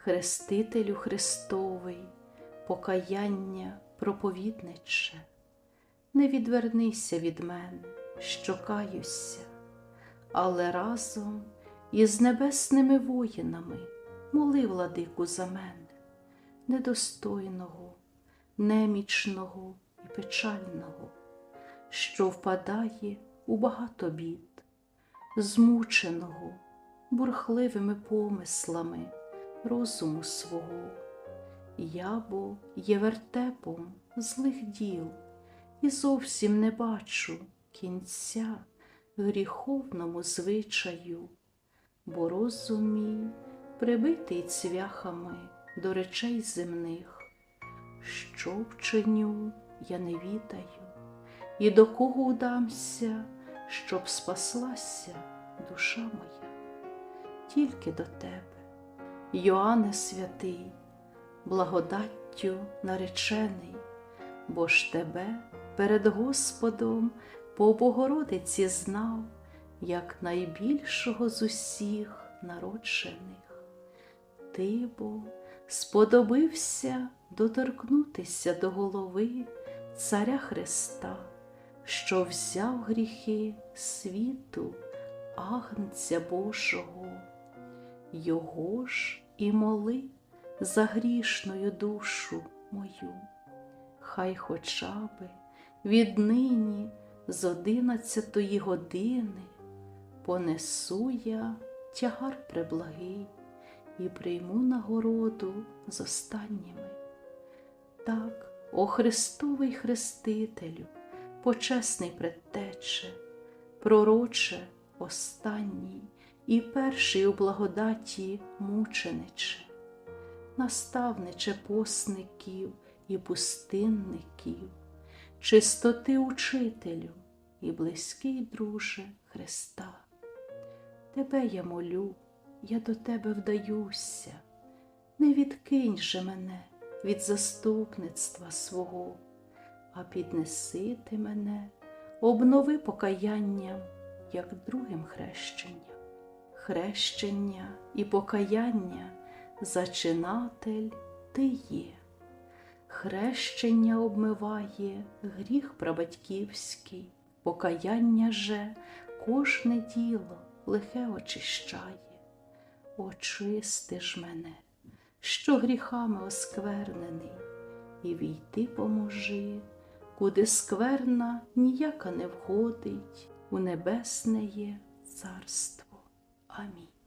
Хрестителю Христовий, покаяння проповідниче, не відвернися від мене, що каюся, але разом із небесними воїнами моли владику за мене, недостойного, немічного і печального, що впадає у багато бід, змученого бурхливими помислами розуму свого. Я бо є вертепом злих діл і зовсім не бачу кінця гріховному звичаю, бо розум мій прибитий цвяхами до речей земних, що вчиню я не відаю, і до кого удамся, щоб спаслася душа моя, тільки до тебе, Йоанне святий, благодаттю наречений, бо ж тебе перед Господом по Богородиці знав, як найбільшого з усіх народжених. Ти бо сподобився доторкнутися до голови Царя Христа, що взяв гріхи світу, Агнця Божого, Його ж і моли за грішною душу мою. Хай хоча би віднині з одинадцятої години понесу я тягар преблагий і прийму нагороду з останніми. Так, о Христовий Хрестителю, почесний предтече, пророче останній і перший у благодаті мучениче, наставниче посників і пустинників, чистоти учителю і близький друже Христа. Тебе я молю, я до тебе вдаюся, не відкинь же мене від заступництва свого, а піднеси ти мене, обнови покаянням, як другим хрещенням. Хрещення і покаяння зачинатель ти є. Хрещення обмиває гріх прабатьківський, покаяння же кожне діло лихе очищає. Очисти ж мене, що гріхами осквернений, і війти поможи, куди скверна ніяка не входить, у небесне є царство. come.